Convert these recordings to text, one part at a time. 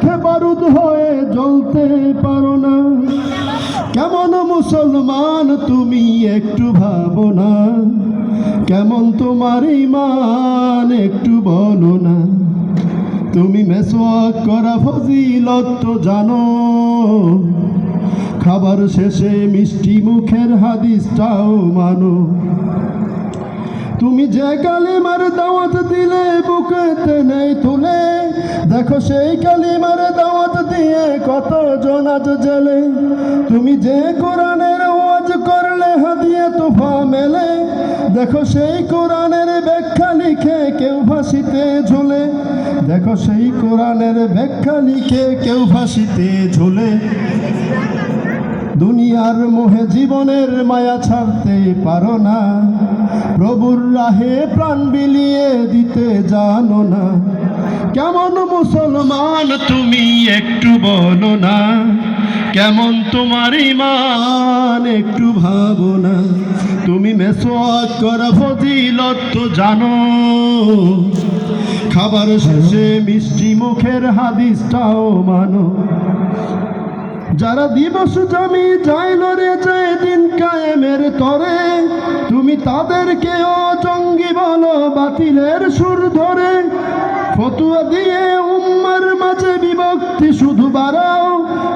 দেখে বারুদ হয়ে জ্বলতে পারো না। কেমন মুসলমান তুমি একটু ভাবো না। কেমন তোমার ইমান একটু বলো না। তুমি মেসোয়াক করা ফজিলত তো জানো। খাবার শেষে মিষ্টি মুখের হাদিসটাও মানো। তুমি যে কালে কালিমার দাওয়াত দিলে বুকেতে নেই তুলে দেখো সেই কালিমার দাওয়াত দিয়ে কত জন আজ জেলে। তুমি যে কোরআনের ওয়াজ করলে, হাদিয়ে তোফা মেলে। দেখো সেই কোরআনের ব্যাখ্যা লিখে কেউ ভাসিতে ঝুলে। দেখো সেই কোরআনের ব্যাখ্যা লিখে কেউ ভাসিতে ঝোলে। দুনিয়ার মোহে জীবনের মায়া ছাড়তে পারো না। প্রভুর রাহে প্রাণ বিলিয়ে দিতে জানো না। কেমন মুসলমান তুমি একটু বলো না। কেমন তোমার ইমান একটু ভাবো না। তুমি মেসোয়াক করা ফজিলত তো জানো। খাবার শেষে মিষ্টি মুখের হাদিসটাও মানো। যারা দিবস জমি যাইল রে যে দিন কায়েমের তরে, তুমি তাদেরকেও জঙ্গি বলো বাতিলের সুর ধরে। ফতুয়া দিয়ে উম্মার মাঝে বিভক্তি শুধু বাড়াও,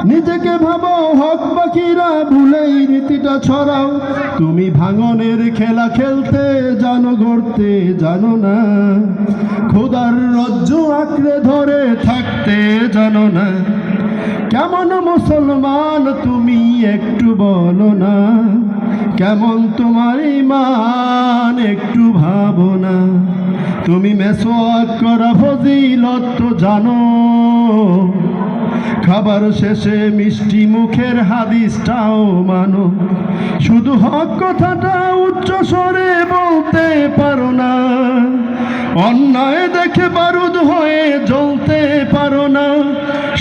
নিজেকে ভাবো হক বাকিরা ভুলেই রীতিটা ছড়াও। তুমি ভাঙনের খেলা খেলতে জানো, গড়তে জানো না। খোদার রজ্জু আঁকড়ে ধরে থাকতে জানো না। কেমন মুসলমান তুমি একটু বলো না? কেমন তোমার ইমান একটু ভাবো না? তুমি মেসোয়াক করা ফজিলত তো জানো। খাবার শেষে মিষ্টি মুখের হাদিসটাও মানো। শুধু হক কথাটা উচ্চ স্বরে বলতে পারো না। অন্যায় দেখে বারুদ হয়ে জ্বলতে পারো না।